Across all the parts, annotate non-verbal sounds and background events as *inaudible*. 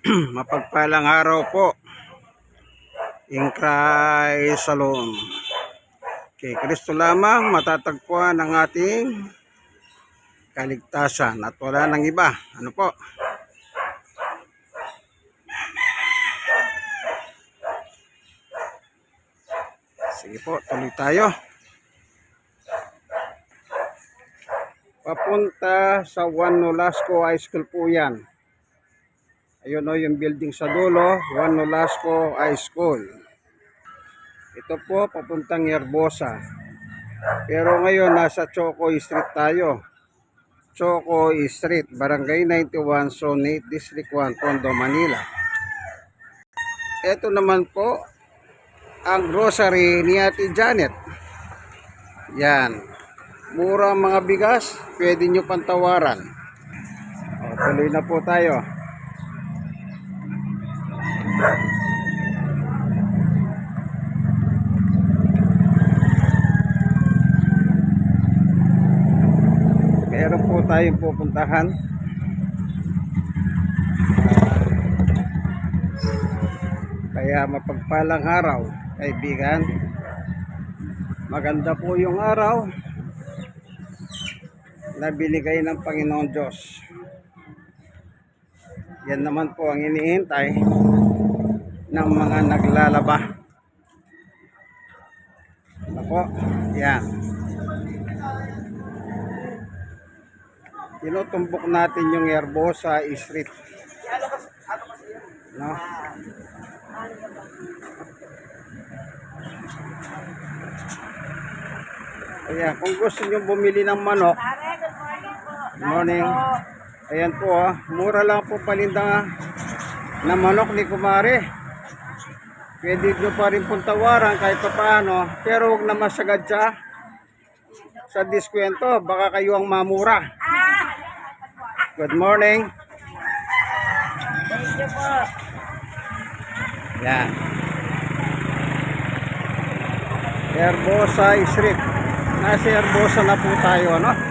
*clears throat* Mapagpalang araw po. In Christ alone. Kay Kristo lamang matatagpuan ang ating kaligtasan at wala nang iba. Ano po? Sige po, tuloy tayo. Papunta sa Juan Nolasco High School po yan. Ayun o yung building sa dulo, Juan Nolasco High School. Ito po papuntang Yerbosa. Pero ngayon nasa Choco Street tayo. Choco Street, Barangay 91, Zone 8, District 1, Tondo, Manila. Ito naman po ang grocery ni Ate Janet. Yan. Mura mga bigas, pwede nyo pantawaran. O, tuloy na po tayo. Meron po tayong pupuntahan. Kaya mapagpalang araw, kaibigan. Maganda po yung araw na binigay ng Panginoon Diyos. Yan naman po ang iniintay ng mga naglalaba. Ako, yan. Tinutumbok natin yung Herbosa Street. No? Ayan, kung gusto nyo bumili ng manok. Good morning. Ayan po ah, mura lang po palinda na manok ni Kumare. Pwede nyo pa rin pong tawaran kahit pa paano, pero huwag naman sagad siya sa diskwento, baka kayo ang mamura. Good morning. Thank you po. Yan. Herbosa Street. Nasa Herbosa na po tayo, ano?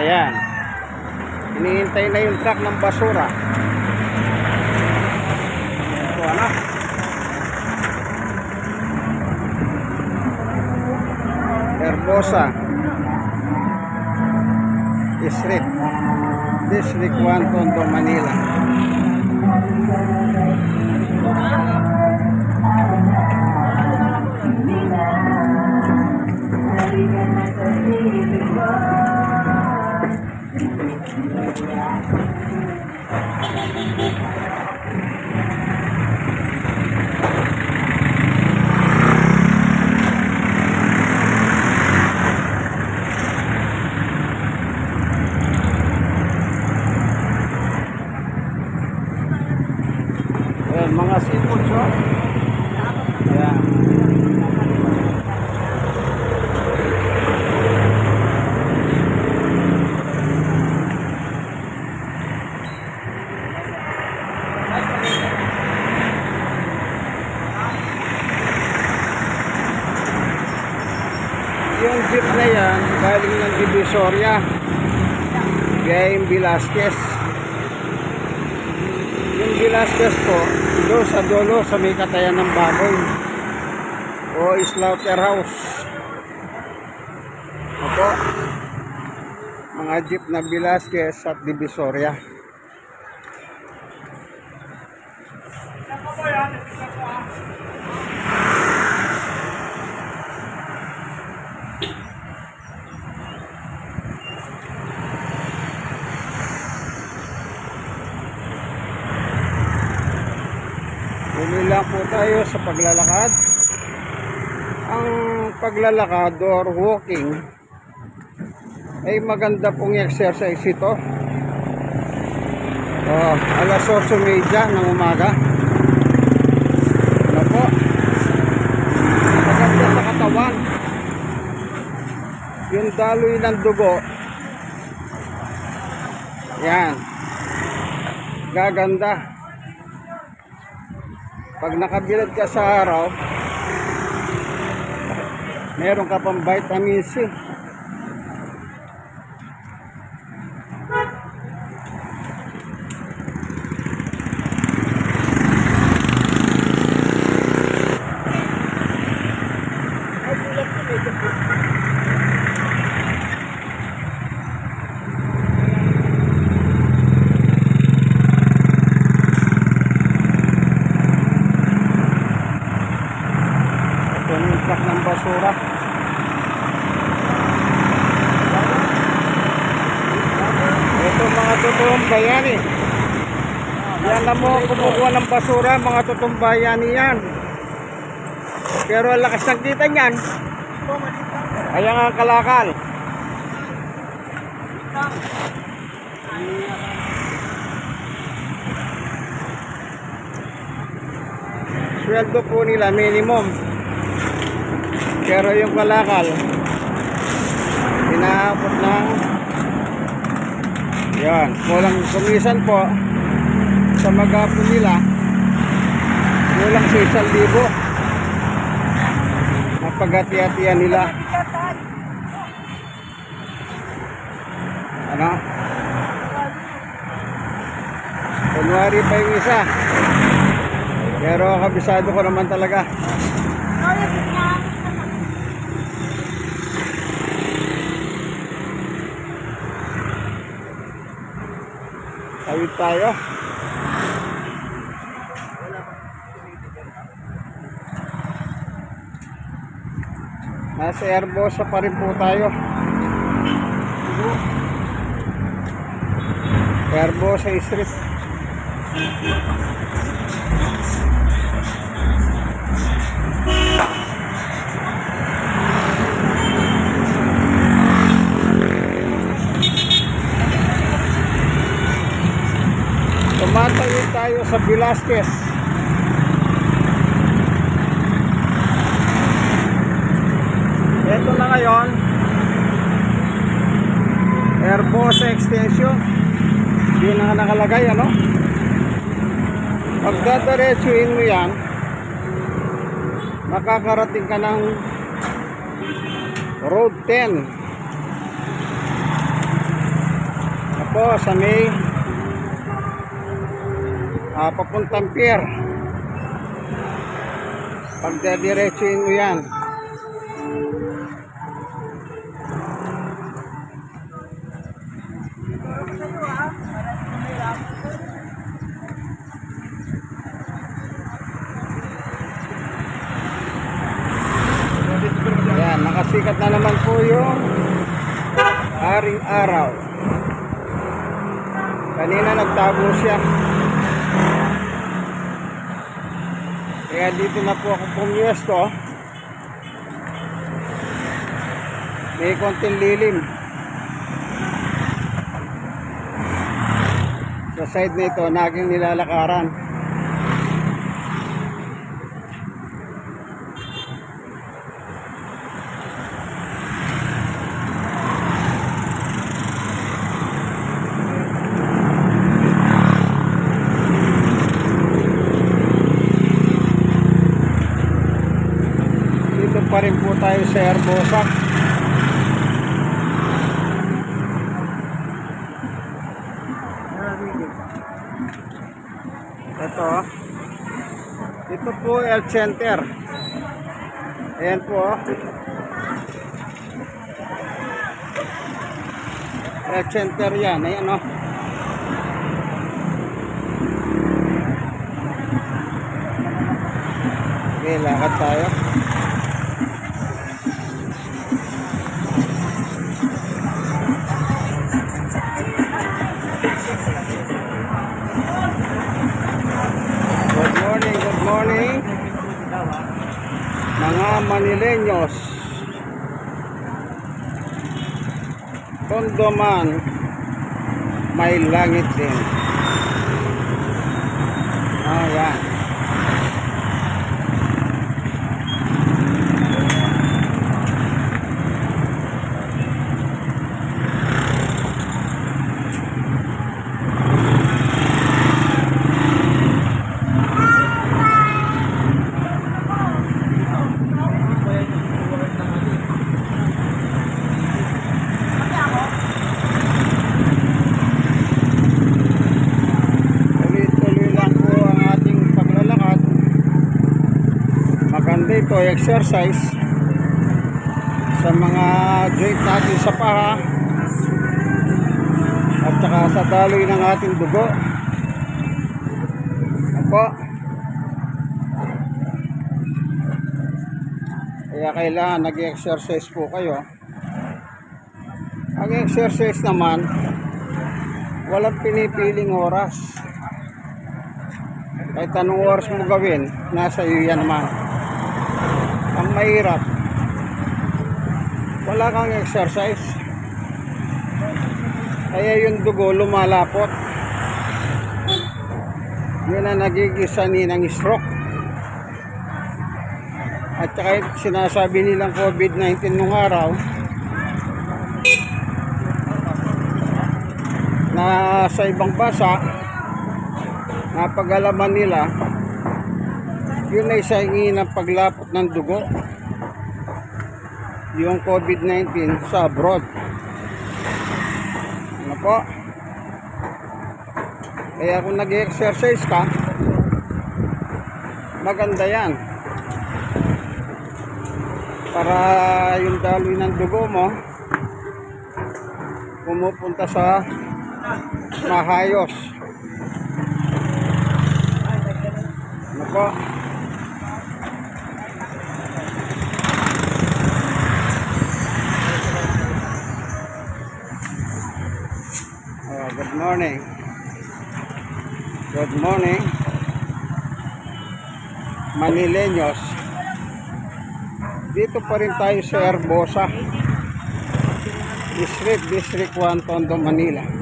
Ayan. Hinihintay na yung truck ng basura. Ito, ano? Herbosa Street District 1 Tondo, Manila amigo. Jeep na yan, galing ng Divisoria. Gayeng Velasquez. Yung Velasquez po, doon sa dulo sa may katayan ng baboy. O slaughterhouse. Opo. Mga jeep na Velasquez at Divisoria. Bumila po tayo sa paglalakad. Ang paglalakad or walking ay maganda pong exercise ito. Oh, alas 8.30 ng umaga. Ano po? Maganda sa katawan. Yung daloy ng dugo. Yan. Gaganda. Pag nakabilad ka sa araw, Meron ka pang vitamin C. Ito yung truck ng basura. Ito mga totoong bayani. Yan na mo kumukuha ng basura, mga totoong bayani yan. Pero lakas ng kita niyan. Kaya nga kalakal. Sweldo po nila minimum. Pero yung kalakal, inaabot ng yan, kulang kumisan po sa magapo nila. Kulang sa isang libo. Ang paghati-hatian nila. Ano? Kunwari pa yung isa. Pero kabisado ko naman talaga Tawid tayo. Nasa Airbosa pa rin po tayo. Airbosa Street. Tumatayo tayo sa Velasquez. Ito na ngayon. Airbosa Extension. Yun ang nakalagay, ano? Pag dadaretsuin mo yan, makakarating ka ng Road 10. Ako sa may ah, papuntang pier. Pag dadiretsuin mo yan, Ayan, nakasikat na naman po yung Haring Araw. Kanina nagtago siya. Kaya dito na po ako pumwesto. May konting lilim. Sa side na ito, naging nilalakaran. Dito pa rin po tayo sa Herbosa. Ito. oh. Ito po health center. Ayan po. oh. Health center yan. Ayan o. Okay, lakad tayo. Tondo man, may langit din. Ah, to exercise sa mga joint natin sa paha at saka sa daloy ng ating dugo. Opo. Kaya kailangan nag-exercise po kayo. Ang exercise naman, walang pinipiling oras. Kahit anong oras mo gawin, nasa iyo yan naman. Mahirap, wala kang exercise. Kaya yung dugo lumalapot. Yun ang nagigisani ng stroke. At saka sinasabi nilang COVID-19 nung araw, na sa ibang bansa, napag-alaman nila, yun ay sa hingi ng paglapot ng dugo, yung COVID-19 sa abroad. Ano po? Kaya kung nag-exercise ka, maganda yan. Para yung daloy ng dugo mo, pumupunta sa mahayos. Ano po? Morning. Good morning. Manileños. Dito pa rin tayo sa Herbosa. District, District 1, Tondo, Manila.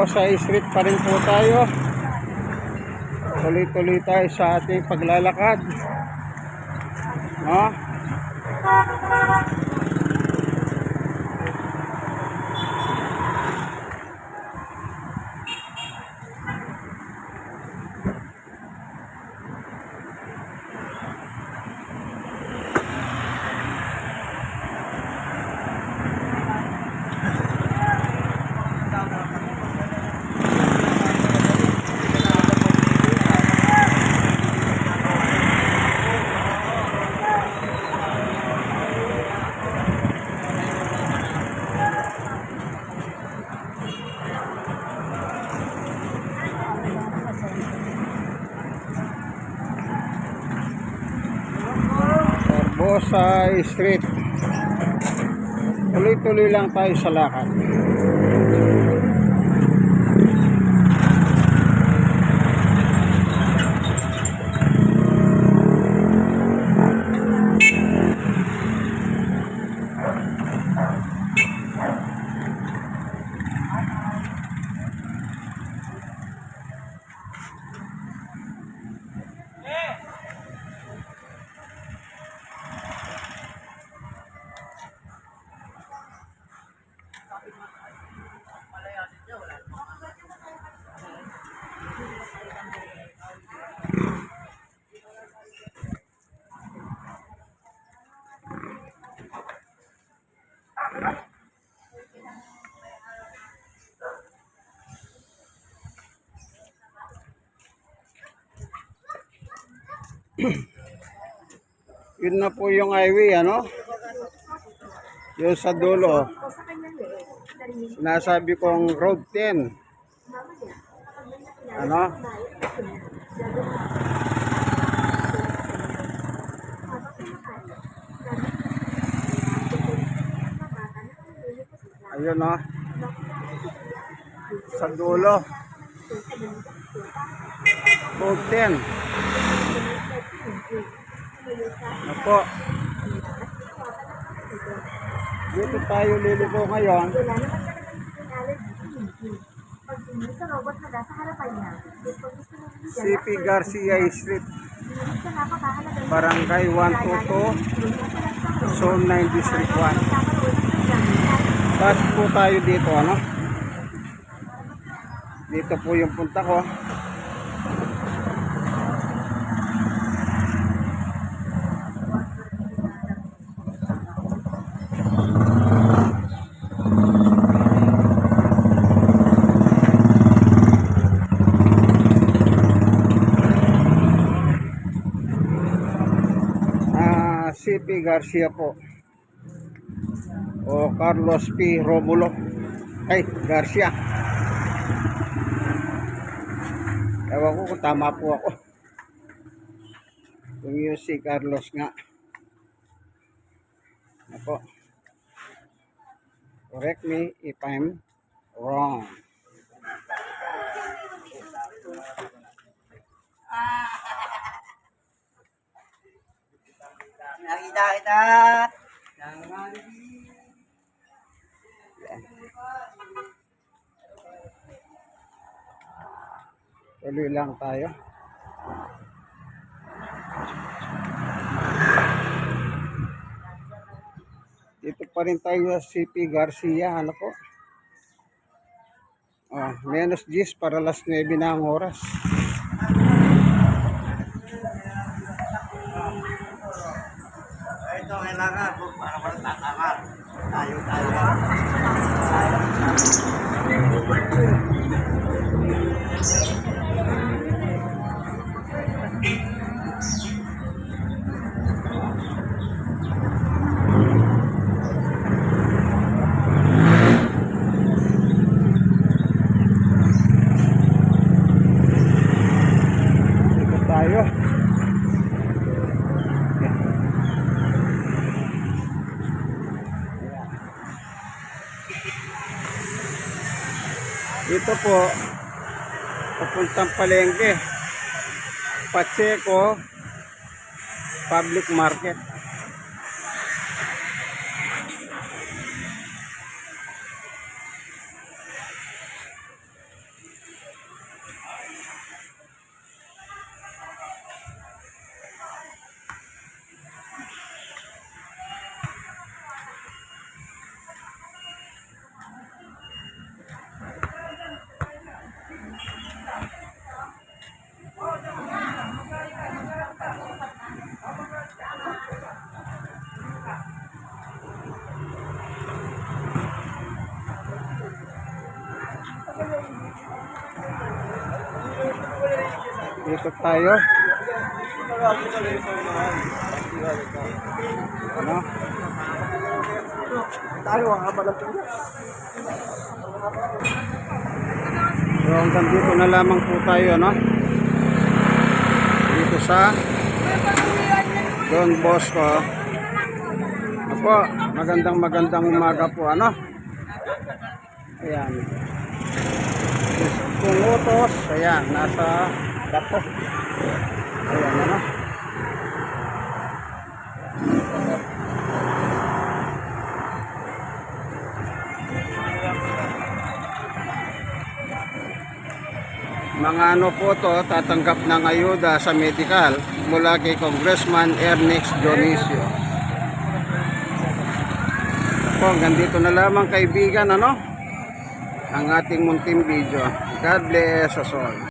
Herbosa Street pa rin po tayo. Tuloy-tuloy tayo sa ating paglalakad. No? Herbosa Street. Tuloy-tuloy lang tayo sa lakad. *clears throat* Yun na po yung highway, ano? Yung sa dulo. Sinasabi kong road 10. Ano? Ayun o. Sa dulo. Road 10. Ako. Dito tayo liliko ngayon. CP Garcia Street. Barangay 122. Zone 9 District 1. Bus po tayo dito, ano? Dito po yung punta ko. Ah, Garcia po. O Carlos P. Romulo. Ay, Garcia. Ewan ko kung tama po ako. Kung yung si Carlos nga. Ako. Correct me if I'm wrong. Nakita kita. Tuloy lang tayo. Dito pa rin tayo sa CP Garcia. Ano po? Oh, menos 10 para las 9 na ang oras. Dito po, papuntang palengke. Pacheco Public Market. Dito tayo. Ano? Tayo ang habal ng So hanggang dito na lamang po tayo, no? Dito sa Don Bosco. Apo, magandang magandang umaga po, ano? Ayan. Kung utos, ayan, nasa dapo. Ayan, ano? Mga ano po to, tatanggap ng ayuda sa medical mula kay Congressman Ernest Dionisio. Po, hanggang dito na lamang kaibigan, ano? Ang ating munting video. God bless us all.